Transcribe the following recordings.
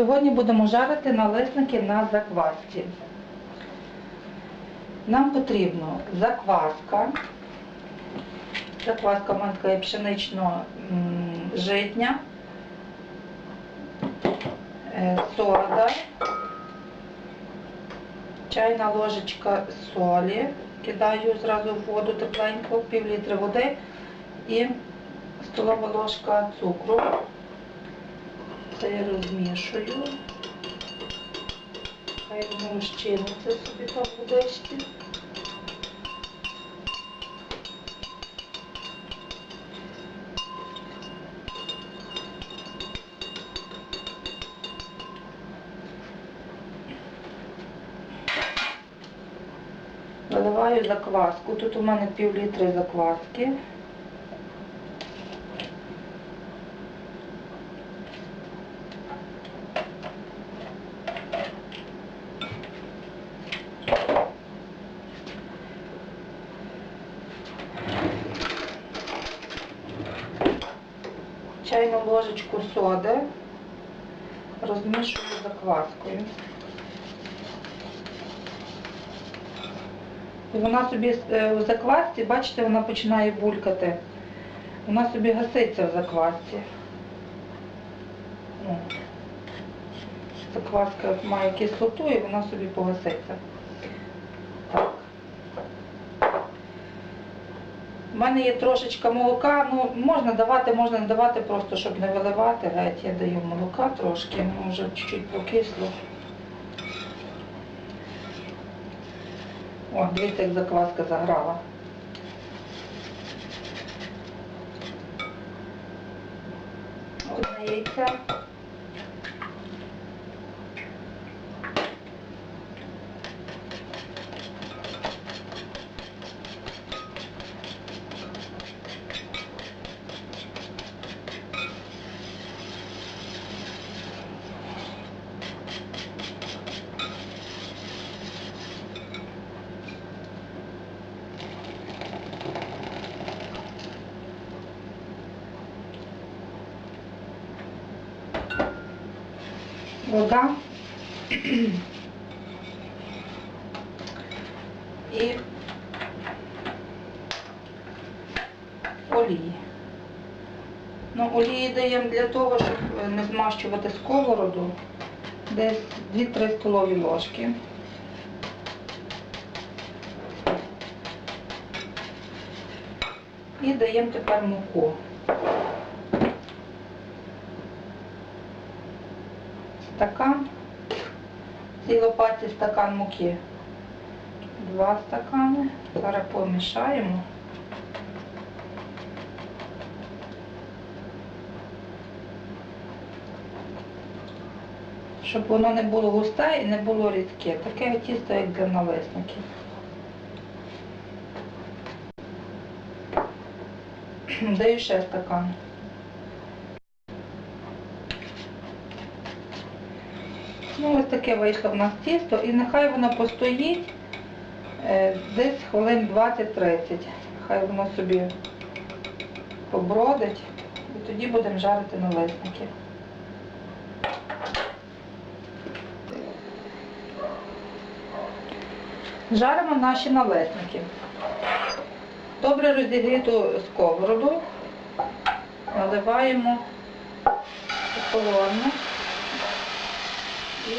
Сьогодні будемо жарити налисники на заквасці. Нам потрібно закваска. Закваска в мене пшенично-житня, е, сода, чайна ложечка солі, кидаю зразу в воду тепленько, пів літри води і столова ложка цукру. Я розмішую. Хай воно розчиниться собі там в. Наливаю закваску. Тут у мене пів літри закваски. Чайну ложечку соди розмішую закваскою. І вона собі е, в заквасці, бачите, вона починає булькати. Вона собі гаситься в заквасці. Закваска має кислоту і вона собі погаситься. У мене є трошечка молока, ну можна давати, можна не давати, просто щоб не виливати. Геть я даю молока трошки, може чуть-чуть покисло. О, дивіться, як закваска заграла. Одне яйце. Вода і олії. Ну, олії даємо для того, щоб не змащувати сковороду. Десь 2-3 столові ложки. І даємо тепер муку. Стакан. Цій лопаті стакан муки. Два стакани. Зараз помішаємо. Щоб воно не було густе і не було рідке. Таке тісто, як для налисників. Даю ще стакан. Ну, ось таке вийшло в нас тісто і нехай воно постоїть е, десь хвилин 20-30. Хай воно собі побродить і тоді будемо жарити налисники. Жаримо наші налисники. Добре розігріту сковороду наливаємо холодну і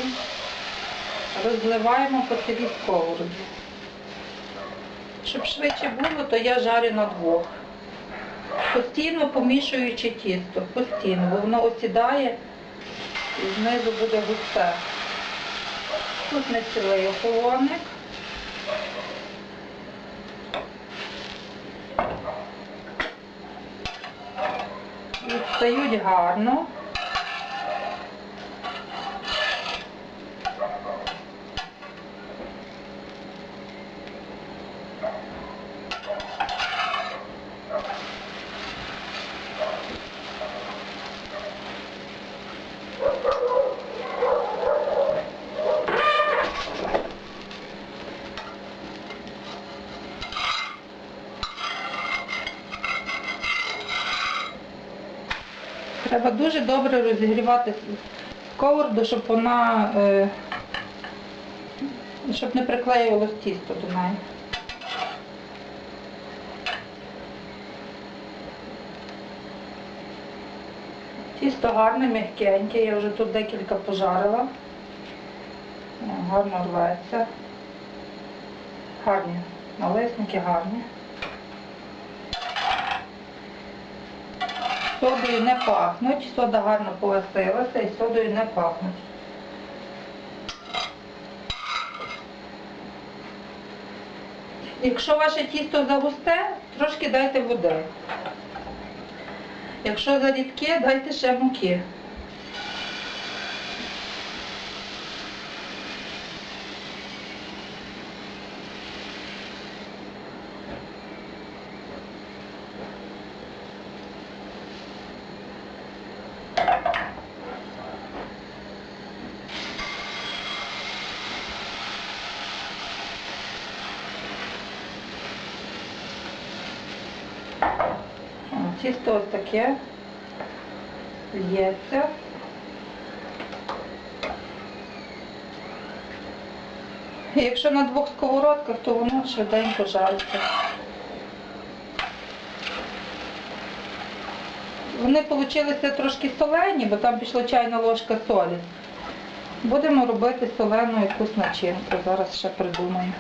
розливаємо по цілій сковороді. Щоб швидше було, то я жарю на двох. Постійно помішуючи тісто, постійно, бо воно осідає і знизу буде густе. Тут не цілий охолоник. Відстають гарно. Дуже добре розігрівати сковороду, щоб вона е, щоб не приклеювалось тісто до неї. Тісто гарне, м'якеньке, я вже тут декілька пожарила. Гарно рветься. Гарні, налисники гарні. Содою не пахнуть, сода гарно погасилася і содою не пахнуть. Якщо ваше тісто загусте, трошки дайте води. Якщо зарідке, дайте ще муки. О, Тісто ось таке лється. Якщо на двох сковородках, то воно швиденько жариться. Вони получилися трошки солені, бо там пішла чайна ложка солі. Будемо робити солену якусь начинку. Зараз ще придумаю.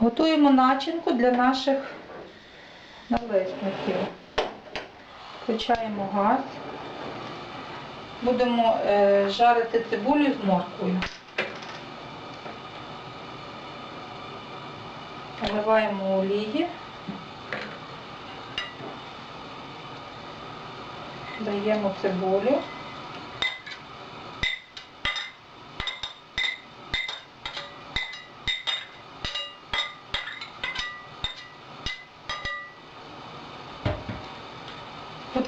Готуємо начинку для наших налисників. Включаємо газ. Будемо е, жарити цибулю з морквою. Наливаємо олії. Даємо цибулю.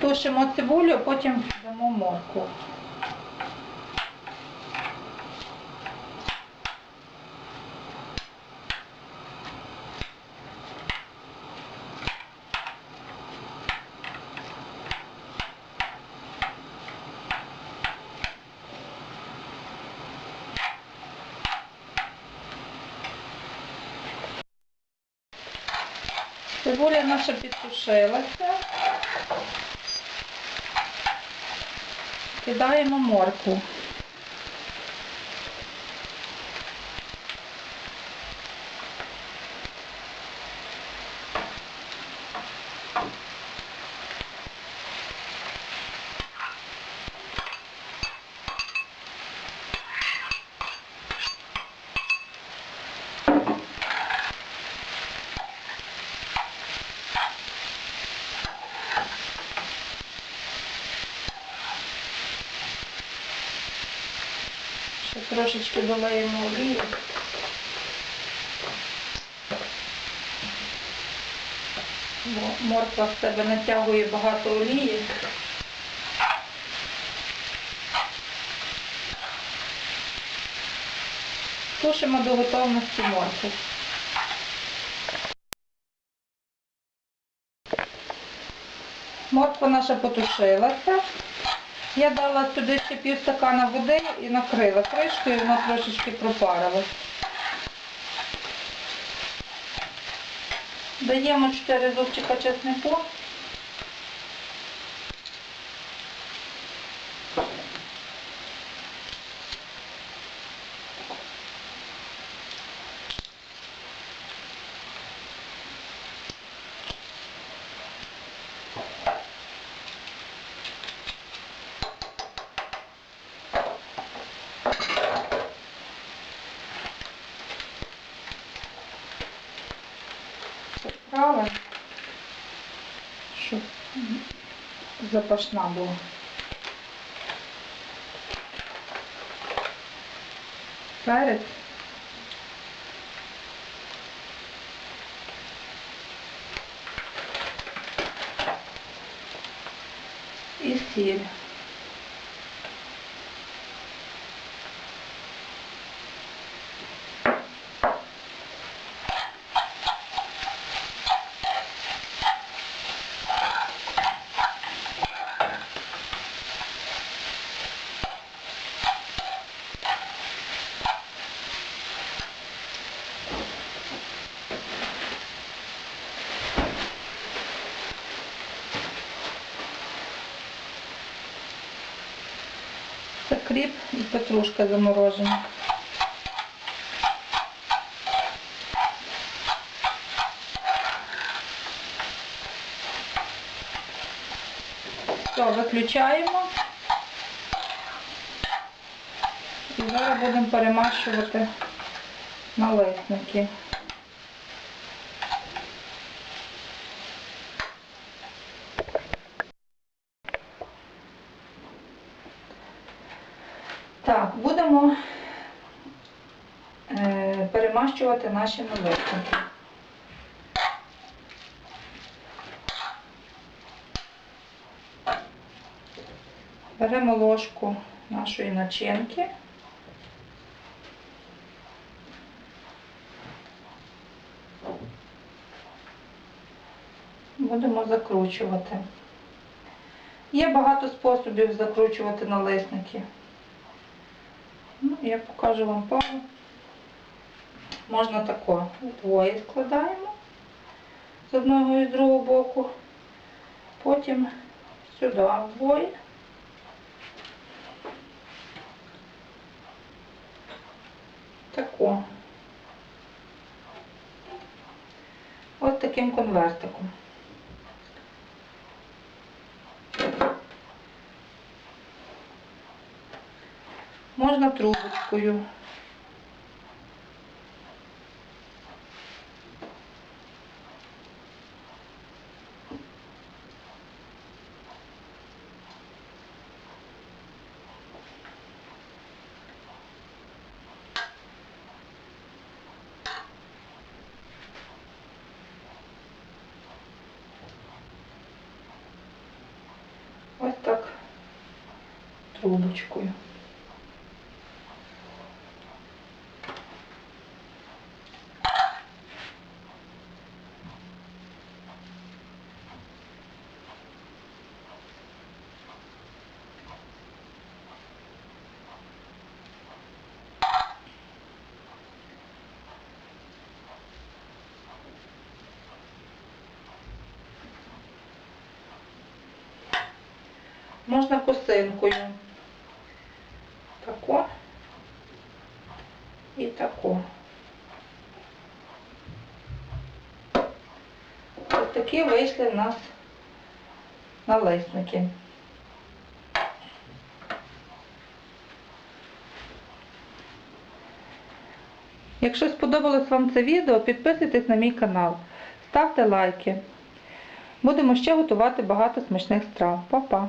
Потушимо цибулю, потім дамо моркву. Цибуля наша підтушилася. Кидаємо моркву. Трошечки долаємо олії. Бо морква в себе натягує багато олії. Тушимо до готовності моркву. Морква наша потушилася. Я дала туди ще пів стакана води і накрила кришкою, вона трошечки пропарила. Даємо 4 зубчика чеснику. Приправи, щоб запашна була. Перець. І сіль. Кріп і петрушка заморожена. Все, виключаємо. І зараз будемо перемащувати налисники. Так, будемо перемащувати наші налисники. Беремо ложку нашої начинки. Будемо закручувати. Є багато способів закручувати налисники. Ну, я покажу вам пару. Можна тако двоє складаємо з одного і з другого боку. Потім сюди вдвоє. Тако. Ось таким конвертиком. Можна трубочкою. Ось так трубочкою. Можна косинкою. Тако і тако. Ось такі вийшли в нас налисники. Якщо сподобалось вам це відео, підписуйтесь на мій канал, ставте лайки. Будемо ще готувати багато смачних страв. Па-па!